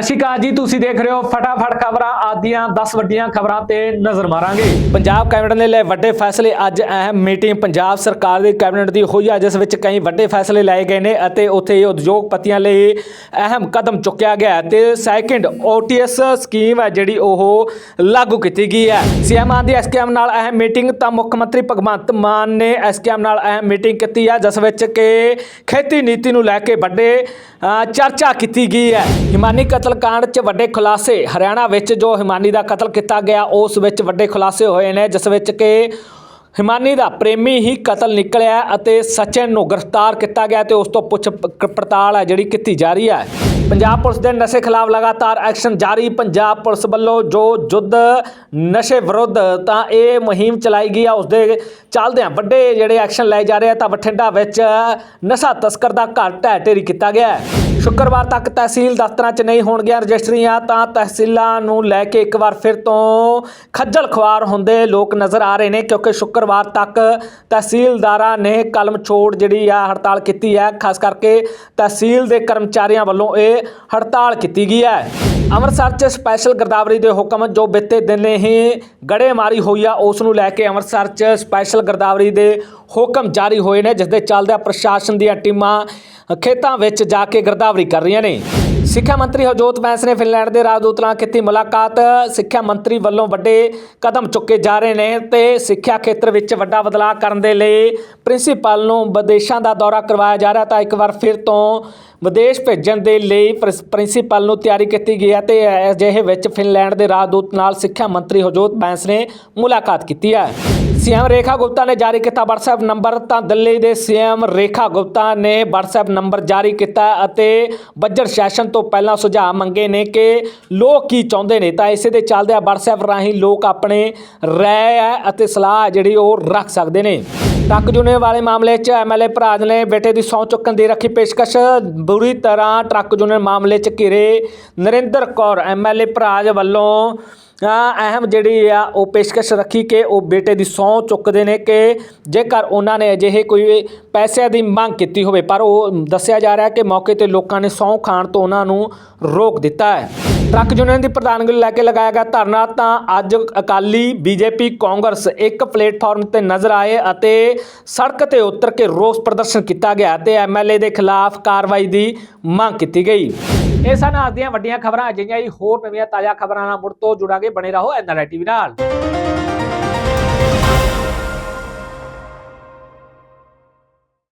ਸਤਿ ਸ਼੍ਰੀ ਅਕਾਲ ਜੀ, ਤੁਸੀਂ ਦੇਖ ਰਹੇ ਹੋ ਫਟਾਫਟ ਖਬਰਾਂ। ਆਦੀਆਂ 10 ਵੱਡੀਆਂ ਖਬਰਾਂ ਤੇ ਨਜ਼ਰ ਮਾਰਾਂਗੇ। ਪੰਜਾਬ ਕੈਬਨਿਟ ਨੇ ਲਏ ਵੱਡੇ ਫੈਸਲੇ। ਅੱਜ ਅਹਿਮ ਮੀਟਿੰਗ ਪੰਜਾਬ ਸਰਕਾਰ ਦੀ ਕੈਬਨਿਟ ਦੀ ਹੋਈ ਹੈ ਜਿਸ ਵਿੱਚ ਕਈ ਵੱਡੇ ਫੈਸਲੇ ਲਏ ਗਏ ਨੇ ਅਤੇ ਉੱਥੇ ਉਦਯੋਗਪਤੀਆਂ ਲਈ ਅਹਿਮ ਕਦਮ ਚੁੱਕਿਆ ਗਿਆ ਹੈ। ਤੇ ਸੈਕਿੰਡ ਓਟੀਐਸ ਸਕੀਮ ਹੈ, ਜਿਹੜੀ ਉਹ ਲਾਗੂ ਕੀਤੀ ਗਈ ਹੈ। ਸੀਐਮ ਆਨ ਦੀ ਐਸਕੇਐਮ ਨਾਲ ਅਹਿਮ ਮੀਟਿੰਗ ਤਾਂ ਮੁੱਖ ਮੰਤਰੀ ਭਗਵੰਤ ਮਾਨ ਨੇ ਐਸਕੇਐਮ ਨਾਲ ਅਹਿਮ ਮੀਟਿੰਗ ਕੀਤੀ ਹੈ ਜਿਸ ਵਿੱਚ ਕਿ ਖੇਤੀ ਨੀਤੀ ਨੂੰ ਲੈ ਕੇ ਵੱਡੇ ਚਰਚਾ ਕੀਤੀ ਗਈ ਹੈ। ਹਿਮਾਨੀ ਕਤਲकांड 'ਚ ਵੱਡੇ ਖੁਲਾਸੇ। ਹਰਿਆਣਾ ਵਿੱਚ ਜੋ ਹਿਮਾਨੀ ਦਾ ਕਤਲ ਕੀਤਾ ਗਿਆ, ਉਸ ਵਿੱਚ ਵੱਡੇ ਖੁਲਾਸੇ ਹੋਏ ਨੇ, ਜਿਸ ਵਿੱਚ ਕਿ ਹਿਮਾਨੀ ਦਾ ਪ੍ਰੇਮੀ ਹੀ ਕਤਲ ਨਿਕਲਿਆ ਅਤੇ ਸਚਿਨ ਨੂੰ ਗ੍ਰਿਫਤਾਰ ਕੀਤਾ ਗਿਆ ਤੇ ਉਸ ਤੋਂ ਪੁੱਛ ਪੜਤਾਲ ਹੈ ਜਿਹੜੀ ਕੀਤੀ ਜਾ ਰਹੀ ਹੈ। ਪੰਜਾਬ ਪੁਲਿਸ ਦੇ ਨਸ਼ੇ ਖਿਲਾਫ ਲਗਾਤਾਰ ਐਕਸ਼ਨ ਜਾਰੀ। ਪੰਜਾਬ ਪੁਲਿਸ ਵੱਲੋਂ ਜੋ ਯੁੱਧ ਨਸ਼ੇ ਵਿਰੁੱਧ ਤਾਂ ਇਹ ਮੁਹਿੰਮ ਚਲਾਈ ਗਈ ਆ ਉਸ ਦੇ ਚੱਲਦਿਆਂ ਵੱਡੇ ਜਿਹੜੇ ਐਕਸ਼ਨ ਲਏ ਜਾ ਰਹੇ ਆ, ਤਾਂ ਬਠਿੰਡਾ ਵਿੱਚ ਨਸ਼ਾ ਤਸਕਰ ਦਾ ਘਰ ਢਹਿ ਢੇਰੀ ਕੀਤਾ ਗਿਆ ਹੈ। ਸ਼ੁੱਕਰਵਾਰ ਤੱਕ ਤਹਿਸੀਲ ਦਫ਼ਤਰਾਂ 'ਚ ਨਹੀਂ ਹੋਣਗੀਆਂ ਰਜਿਸਟਰੀਆਂ, ਤਾਂ ਤਹਿਸੀਲਾਂ ਨੂੰ ਲੈ ਕੇ ਇੱਕ ਵਾਰ ਫਿਰ ਤੋਂ ਖੱਜਲ ਖੁਆਰ ਹੁੰਦੇ ਲੋਕ ਨਜ਼ਰ ਆ ਰਹੇ ਨੇ, ਕਿਉਂਕਿ ਸ਼ੁੱਕਰਵਾਰ ਤੱਕ ਤਹਿਸੀਲਦਾਰਾਂ ਨੇ ਕਲਮ ਛੋੜ ਜਿਹੜੀ ਆ ਹੜਤਾਲ ਕੀਤੀ ਹੈ। ਖਾਸ ਕਰਕੇ ਤਹਿਸੀਲ ਦੇ ਕਰਮਚਾਰੀਆਂ ਵੱਲੋਂ ਇਹ ਹੜਤਾਲ ਕੀਤੀ ਗਈ ਹੈ। ਅੰਮ੍ਰਿਤਸਰ 'ਚ ਸਪੈਸ਼ਲ ਗਰਦਾਵਰੀ ਦੇ ਹੁਕਮ ਜੋ ਬਿੱਤੇ ਦਿਨ ਹੀ ਗੜੇਮਾਰੀ ਹੋਈ ਆ, ਉਸ ਨੂੰ ਲੈ ਕੇ ਅੰਮ੍ਰਿਤਸਰ 'ਚ ਸਪੈਸ਼ਲ ਗਰਦਾਵਰੀ ਦੇ ਹੁਕਮ ਜਾਰੀ ਹੋਏ ਨੇ, ਜਿਸ ਦੇ ਚੱਲਦਿਆਂ ਪ੍ਰਸ਼ਾਸਨ ਦੀਆਂ ਟੀਮਾਂ ਖੇਤਾਂ ਵਿੱਚ ਜਾ ਕੇ ਗਰਦਾਵਰੀ ਕਰ ਰਹੀਆਂ ਨੇ। ਸਿੱਖਿਆ ਮੰਤਰੀ ਹਰਜੋਤ ਬੈਂਸ ਨੇ ਫਿਨਲੈਂਡ ਦੇ ਰਾਜਦੂਤ ਨਾਲ ਕੀਤੀ ਮੁਲਾਕਾਤ। ਸਿੱਖਿਆ ਮੰਤਰੀ ਵੱਲੋਂ ਵੱਡੇ ਕਦਮ ਚੁੱਕੇ ਜਾ ਰਹੇ ਨੇ ਤੇ ਸਿੱਖਿਆ ਖੇਤਰ ਵਿੱਚ ਵੱਡਾ ਬਦਲਾਅ ਕਰਨ ਦੇ ਲਈ ਪ੍ਰਿੰਸੀਪਲ ਨੂੰ ਵਿਦੇਸ਼ਾਂ ਦਾ ਦੌਰਾ ਕਰਵਾਇਆ ਜਾ ਰਿਹਾ ਤਾਂ ਇੱਕ ਵਾਰ ਫਿਰ ਤੋਂ ਵਿਦੇਸ਼ ਭੇਜਣ ਦੇ ਲਈ ਪ੍ਰਿੰਸ- ਪ੍ਰਿੰਸੀਪਲ ਨੂੰ ਤਿਆਰੀ ਕੀਤੀ ਗਈ ਹੈ ਤੇ ਅਜਿਹੇ ਵਿੱਚ ਫਿਨਲੈਂਡ ਦੇ ਰਾਜਦੂਤ ਨਾਲ ਸਿੱਖਿਆ ਮੰਤਰੀ ਹਰਜੋਤ ਬੈਂਸ ਨੇ ਮੁਲਾਕਾਤ ਕੀਤੀ ਹੈ। ਸੀਐਮ ਰੇਖਾ ਗੁਪਤਾ ਨੇ ਜਾਰੀ ਕੀਤਾ WhatsApp ਨੰਬਰ, ਤਾਂ ਦਿੱਲੀ ਦੇ ਸੀਐਮ ਰੇਖਾ ਗੁਪਤਾ ਨੇ WhatsApp ਨੰਬਰ ਜਾਰੀ ਕੀਤਾ ਅਤੇ ਬਜਟ ਸੈਸ਼ਨ ਤੋਂ ਪਹਿਲਾਂ ਸੁਝਾਅ ਮੰਗੇ ਨੇ ਕਿ ਲੋਕ ਕੀ ਚਾਹੁੰਦੇ ਨੇ, ਤਾਂ ਇਸੇ ਦੇ ਚੱਲਦਿਆਂ WhatsApp ਰਾਹੀਂ ਲੋਕ ਆਪਣੇ ਰਾਏ ਹੈ ਅਤੇ ਸਲਾਹ ਜਿਹੜੀ ਉਹ ਰੱਖ ਸਕਦੇ ਨੇ। ਟਰੱਕ ਜੁਨੇ ਵਾਲੇ ਮਾਮਲੇ 'ਚ ਐਮਐਲਏ ਭਰਾਜ ਨੇ ਬੇਟੇ ਦੀ ਸਹੁੰ ਚੁੱਕਣ ਦੀ ਰੱਖੀ ਪੇਸ਼ਕਸ਼। ਬੁਰੀ ਤਰ੍ਹਾਂ ਟਰੱਕ ਜੁਨੇ ਮਾਮਲੇ 'ਚ ਘਿਰੇ ਨਰਿੰਦਰ ਕੌਰ ਐਮਐਲਏ ਭਰਾਜ ਵੱਲੋਂ ਅਹਿਮ ਜਿਹੜੀ ਆ ਉਹ ਪੇਸ਼ਕਸ਼ ਰੱਖੀ ਕਿ ਉਹ ਬੇਟੇ ਦੀ ਸਹੁੰ ਚੁੱਕਦੇ ਨੇ ਕਿ ਜੇਕਰ ਉਹਨਾਂ ਨੇ ਅਜਿਹੇ ਕੋਈ ਪੈਸਿਆਂ ਦੀ ਮੰਗ ਕੀਤੀ ਹੋਵੇ, ਪਰ ਉਹ ਦੱਸਿਆ ਜਾ ਰਿਹਾ ਕਿ ਮੌਕੇ ਤੇ ਲੋਕਾਂ ਨੇ ਸਹੁੰ ਖਾਣ ਤੋਂ ਉਹਨਾਂ ਨੂੰ ਰੋਕ ਦਿੱਤਾ ਹੈ। ਟਰੱਕ ਯੂਨੀਅਨ ਦੀ ਪ੍ਰਧਾਨਗੀ ਨੂੰ ਲੈ ਕੇ ਲਗਾਇਆ ਗਿਆ ਧਰਨਾ, ਤਾਂ ਅੱਜ ਅਕਾਲੀ ਬੀਜੇਪੀ ਕਾਂਗਰਸ ਇੱਕ ਪਲੇਟਫਾਰਮ ਤੇ ਨਜ਼ਰ ਆਏ ਅਤੇ ਸੜਕ ਤੇ ਉਤਰ ਕੇ ਰੋਸ ਪ੍ਰਦਰਸ਼ਨ ਕੀਤਾ ਗਿਆ ਤੇ ਐਮਐਲਏ ਦੇ ਖਿਲਾਫ ਕਾਰਵਾਈ ਦੀ ਮੰਗ ਕੀਤੀ ਗਈ। ਇਹ ਸਨ ਅੱਜ ਦੀਆਂ ਵੱਡੀਆਂ ਖਬਰਾਂ, ਅਜਿਹੀਆਂ ਹੀ ਹੋਰ ਨਵੀਆਂ ਤਾਜ਼ਾ ਖਬਰਾਂ ਨਾਲ ਮੁੜ ਤੋਂ ਜੁੜਾਂਗੇ। ਬਣੇ ਰਹੋ ਐਨਆਰਆਈ ਟੀਵੀ ਨਾਲ।